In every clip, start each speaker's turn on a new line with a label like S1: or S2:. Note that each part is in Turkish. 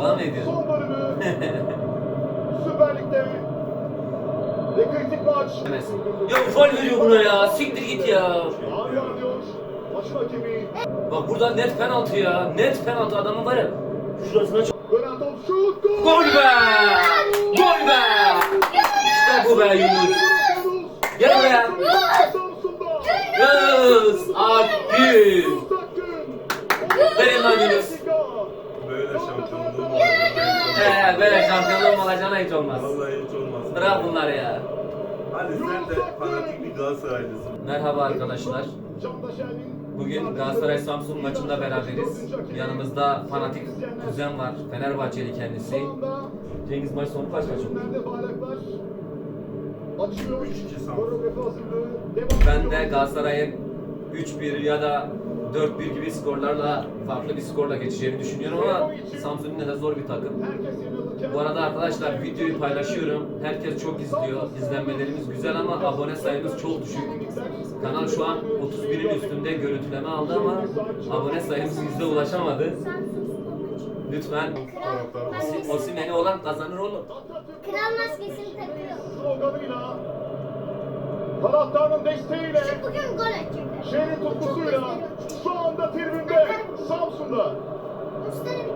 S1: Devam ediyor.
S2: Son bölümü. Süper Lig'de. Ve kritik maç.
S1: Ya faul veriyor buna ya. Siktir git ya.
S2: Maçın hakemi.
S1: Bak burada net penaltı ya. Net penaltı adamın var ya. Şurasına çok...
S2: Gol
S1: be! Gol be! İşte bu be Yunus. Olmaz.
S3: Vallahi hiç olmaz.
S1: Bırak bunları ya.
S3: Hadi sen de fanatik bir Galatasaraylısın.
S1: Merhaba arkadaşlar. Bugün Galatasaray Samsun maçında beraberiz. Yanımızda fanatik kuzen var. Fenerbahçeli kendisi. Cengiz maç sonu kaç kaç oldu?
S2: Nerede bayraklar? Açıyor.
S3: 3-2 Samsun.
S2: Koreografi hazırlığı. Devam
S1: Ben de. Galatasaray'ın 3-1 ya da 4-1 gibi skorlarla farklı bir skorla geçeceğini düşünüyorum ama Samsun yine de zor bir takım. Bu arada arkadaşlar videoyu paylaşıyorum. Herkes çok izliyor. İzlenmelerimiz güzel ama abone sayımız çok düşük. Kanal şu an 31'in üstünde görüntüleme aldı ama abone sayımız yüzde ulaşamadı. Lütfen. Osimhen'i olan kazanır oğlum.
S4: Kral maskesini takıyor.
S2: taraftarın desteğiyle
S4: bugün gol atacaklar.
S2: şehrin tutkusuyla anda tribünde Samsun'da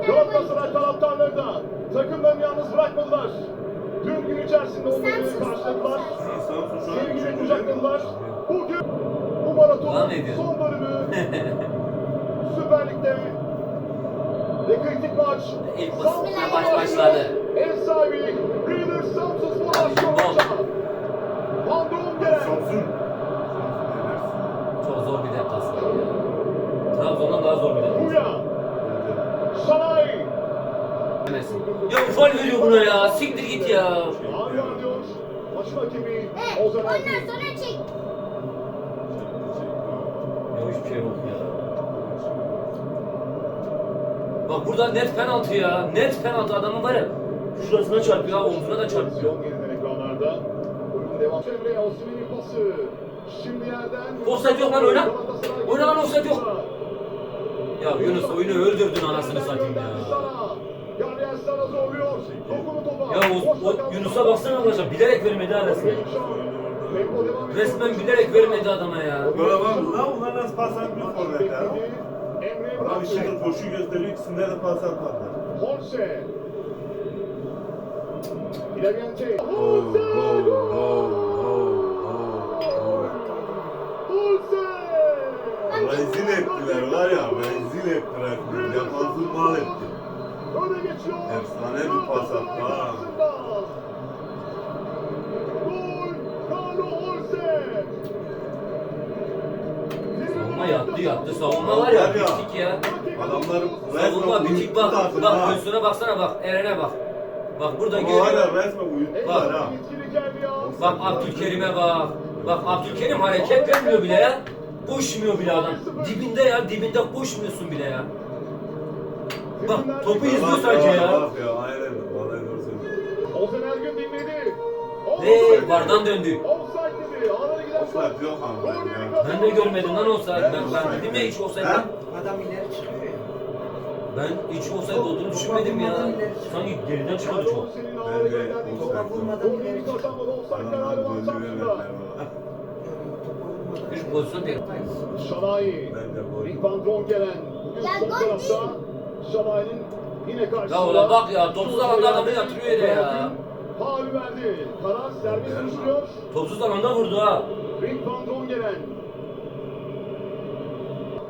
S2: Galatasaray taraftarları da takımlarını yalnız bırakmadılar. Dün gün içerisinde onları karşıladılar.
S3: Üçüncü
S2: kucakladılar. Bugün bu maratonun son bölümü Süper Lig'de ve kritik maç
S1: İlk
S2: Samsun
S1: maç başladı.
S2: Ev sahibi Breeders Samsun Spor
S1: Hadi daha zor bir. Ya faul veriyor buna ya. Siktir git ya.
S4: Evet, ondan sonra çek.
S1: Ya hiçbir şey yok ya. Bak burada net penaltı ya. Net penaltı adamın var ya. Şurasına çarpıyor, omzuna da çarpıyor.
S2: Devam. Emre Osimhen'in pası. Şimdi yerden.
S1: Offside yok lan, oyna. Oyna lan, offside yok. Ya Yunus oyunu öldürdün anasını satayım ya. Ya o, o Yunus'a baksana arkadaşlar bilerek vermedi ha resmen. Resmen bilerek vermedi adama ya.
S3: Böyle bak lan bunlar nasıl pas atmıyor forvet ya.
S2: Emre
S3: Adam
S2: Bırakçı.
S3: şimdi koşu gösteriyor ikisinde de pas atmadı.
S2: Horse. İlergente.
S3: Oh,
S2: Horse.
S3: oh, oh, Rezil ettiler var ya rezil ettiler. Yapansın mal etti. Efsane bir pas attı ha.
S1: Savunma yattı yattı. Savunma var ya bitik ya.
S3: Adamlar
S1: Savunma bitik bak. Bak göğsüne baksana bak. Eren'e bak. Bak burada
S3: Ama var
S1: görüyor.
S3: ya resmen uyuttular ha.
S1: Bak Abdülkerim'e bak. Bak Abdülkerim hareket etmiyor bile ya. Koşmuyor bile adam. Dibinde ya dibinde koşmuyorsun bile ya. Bak topu izliyor sadece ya.
S3: Ya aynen. Vallahi doğru söylüyorsun.
S2: Ozan Ergün dinledi.
S1: Hey vardan döndü.
S2: Offside dedi. Ağlara giden
S3: Offside yok ama ya.
S1: Ben de görmedim lan olsaydı. Ben, ben dedim ya hiç olsaydı.
S3: Ha?
S5: Adam ileri çıkıyor ya.
S1: Ben hiç olsaydı olduğunu düşünmedim ya. Sanki geriden çıkıyordu çok.
S3: Ben de
S2: gönderdiği
S3: offside
S2: top.
S3: yok.
S5: Vurmadan ileri çıkıyor.
S3: Adamlar golü
S2: Samsun'da.
S1: Hiç pozisyon değil.
S3: Gol.
S2: Rick Van
S4: Ya
S2: sol
S4: gol
S2: tarafta. Şalay'ın yine karşısında.
S1: Ya ulan bak ya, topsuz alanda adamı yatırıyor yere ya.
S2: Faul verdi. Karar serbest vuruşuyor.
S1: Topsuz alanda vurdu ha.
S2: Rick Van Drongelen.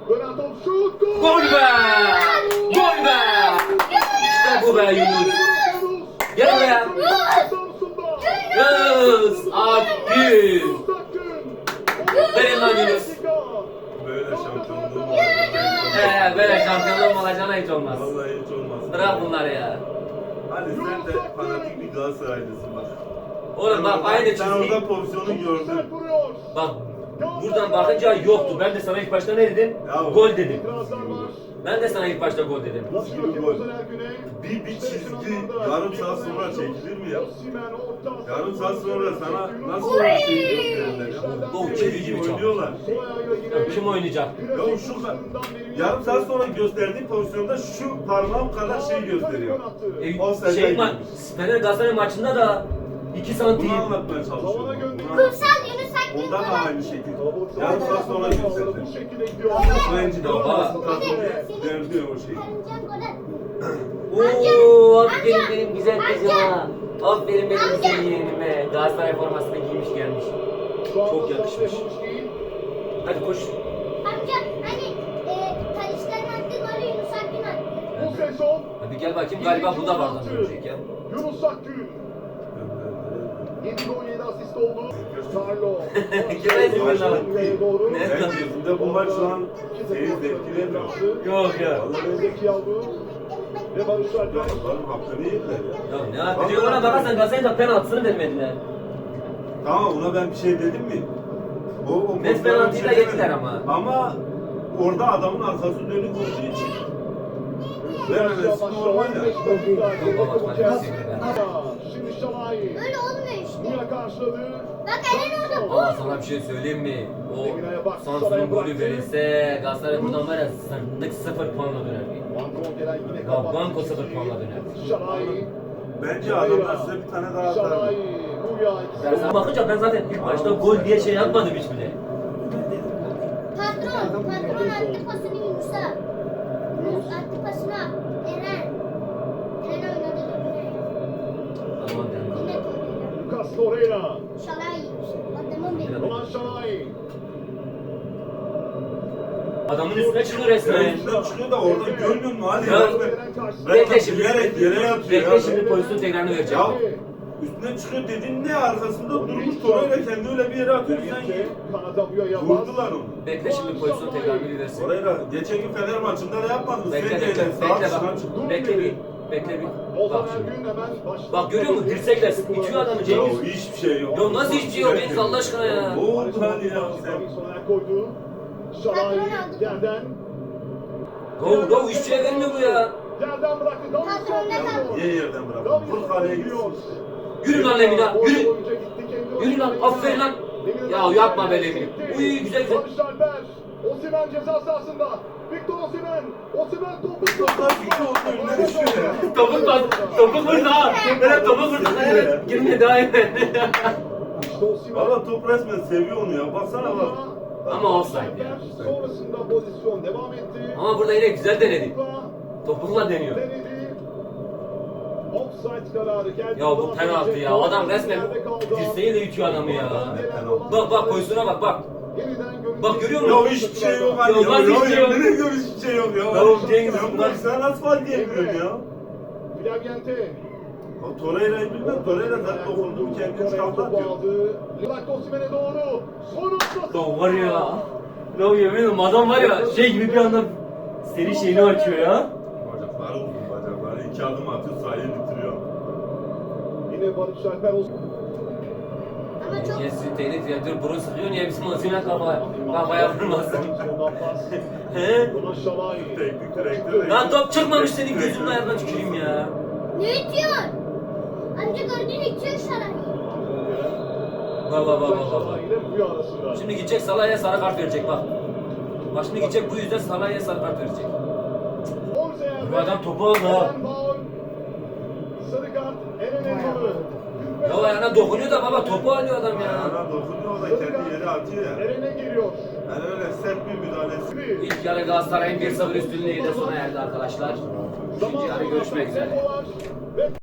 S2: Dönen top şut. Gol.
S1: Gol be! Gol be! İşte bu be Yunus. Ya.
S3: Hadi sen de fanatik bir Galatasaraylısın bak.
S1: Oğlum bak aynı
S3: Sen
S1: çizgi.
S3: orada pozisyonu gördün.
S1: Bak buradan bakınca yoktu. Ben de sana ilk başta ne dedim?
S3: Ya.
S1: Gol dedim. Ben de sana ilk başta gol dedim.
S2: Nasıl rakip
S3: gol. Bir- bir çizgi yarım saat sonra çekilir mi ya? Yarım saat sonra sana nasıl bir şey gösterirler ya? İyi
S1: gibi
S3: oynuyorlar.
S1: Kim oynayacak?
S3: Ya şu. Yarım saat sonra gösterdiği pozisyonda şu parmağım kadar şey gösteriyor.
S1: E, şey ma Fener Galatasaray maçında da 2 santim.
S3: Bunu anlatmaya çalışıyorum.
S4: Kumsal Yunus
S3: Ondan da aynı şekilde. Yarım saat sonra
S2: gidiyor.
S3: Frenci de
S1: Ya
S3: var.
S1: baba.
S3: Derdi o şey.
S4: Karıncan gol attı.
S1: Oo,
S4: Amca,
S1: aferin benim güzel kızıma. Aferin benim güzel yeğenime. Galatasaray formasını giymiş gelmiş. Çok yakışmış. Hadi koş.
S4: Amca hani e, Talişler'in attığı golü Yunus Akgün attı.
S2: Bu sezon
S1: Hadi gel bakayım galiba bu da vardan dönecek ya.
S2: Yunus Akgün 7 gol 7 asist oldu.
S1: Lan.
S2: Buraya doğru.
S1: Ne?
S3: Gözümde bu maç şu an seyir zevkilemiyor.
S1: Yok ya.
S2: Zeki aldı. Ve Barış Alper.
S3: Çocukların hakkını yediler ya.
S1: Ya ne yapacak ona bakarsan Galatasaray'ın da penaltısını vermediler.
S3: Tamam ona ben bir şey dedim mi? O, o pozisyona
S1: penaltıyı da yediler ama.
S3: Ama orada adamın arkası dönük olduğu için vermemesi normal ya.
S2: Şimdi Şalay.
S4: Böyle olmuyor
S2: Yine karşıladı.
S4: Bak Eren orada
S1: Ama
S4: bu.
S1: sana bir şey söyleyeyim mi? O Samsun'un golü verilse Galatasaray buradan var ya sırtık sıfır puanla döner.
S2: Banko gelen yine
S1: Ya
S2: kapattı.
S1: Banko sıfır puanla döner.
S2: Şalay.
S3: Bence adamlar size bir tane daha atar.
S2: Şalay. Bu ya.
S1: Ben sana bakınca ben zaten ilk başta gol diye şey yapmadım hiç bile.
S4: Patron. Patron attı pasını Yunus'a. Adamın
S1: üstüne çıkıyor resmen.
S3: Üstünden çıkıyor da orada görmüyor musun hali?
S1: Ya.
S3: Bekle şimdi. Yere, yere yatıyor
S1: Bekle
S3: ya.
S1: şimdi pozisyon tekrarını vereceğim.
S3: Ya üstüne çıkıyor dedin ne arkasında durmuş Torreira kendi öyle bir yere atıyor sen ye. Vurdular onu.
S1: Bekle şimdi pozisyon tekrarını bir versin.
S3: Torreira geçen gün Fener maçında da yapmadın.
S1: Bekle bekle. Bekle bak. Bekle bir. Bekle bir. Bak şimdi. Bak görüyor musun? Dirsekle itiyor adamı
S3: Ya
S1: Cengiz.
S3: hiçbir şey yok.
S1: Ya nasıl hiçbir şey yok Cengiz Allah aşkına ya?
S3: Ne oldu hadi ya sen?
S2: Sonra koydu. Şalay yerden.
S1: Go go hiçbir şey vermiyor bu ya.
S2: Yerden bıraktı.
S3: Niye yerden bıraktın? Vur kaleye.
S1: Yürü lan Lemina yürü. Yürü lan, aferin lan. Ya yapma be Lemina. Uy, güzel, güzel.
S2: Barış Alper. Osimhen ceza sahasında. Victor Osimhen. Osimhen topu
S3: Toplar önüne düşüyor ya.
S1: Topuk bak. Topuk vurdu ha. Böyle topuk vurdu. Evet. Girme daha
S2: Osimhen.
S3: Valla top resmen seviyor onu ya. Baksana bak.
S1: Ama offside ya.
S2: Sonrasında pozisyon devam etti.
S1: Ama burada yine güzel denedi. Topukla deniyor. Ya bu penaltı ya. Adam resmen dirseğiyle itiyor adamı ya. Bak bak pozisyona bak bak. Bak görüyor musun?
S3: Ya hiçbir şey yok hani
S1: Ya
S3: ya.
S1: nasıl hiçbir şey yok?
S3: Nereye göre hiçbir şey yok ya.
S1: Ya Cengiz, bunlar-
S3: bak sen nasıl fark etmiyorsun ya?
S2: Flaviente.
S3: O Torreira'yı bilmem. Torreira zaten dokundu mu kendini çıkarttı atıyor.
S2: Bıraktı Osimhen'e doğru. Sonrasında.
S1: Ya var ya. Ne oluyor bilmiyorum adam var ya şey gibi bir anda seri şeyini açıyor ya.
S3: Bacakları uzun bacakları. İki adım atıyor sahayı bitiriyor.
S2: Yine Barış Alper.
S4: Ama çok
S1: Yesin tehdit ya. Burun sıkıyor niye bizim Osimhen kafa kafaya vurmasın. He? Lan top çıkmamış senin gözünün ayarına tüküreyim ya.
S4: ne itiyorsun? Amca gördün itiyor Şalay.
S1: Bak bak bak bak bak. Şimdi gidecek Salah'a sarı kart verecek bak. Bak şimdi gidecek bu yüzden Salah'a sarı kart verecek. Bu adam topu aldı ha.
S2: Sarı kart. Eren.
S1: Ya ayağına dokunuyor da baba topu alıyor adam ya.
S3: Ayağına dokunuyor da kendi yere atıyor ya.
S2: Eren'e giriyor.
S3: Yani öyle sert bir müdahalesi.
S1: İlk yarı Galatasaray'ın 1-0 üstünlüğüyle sona erdi arkadaşlar. İkinci yarı görüşmek üzere.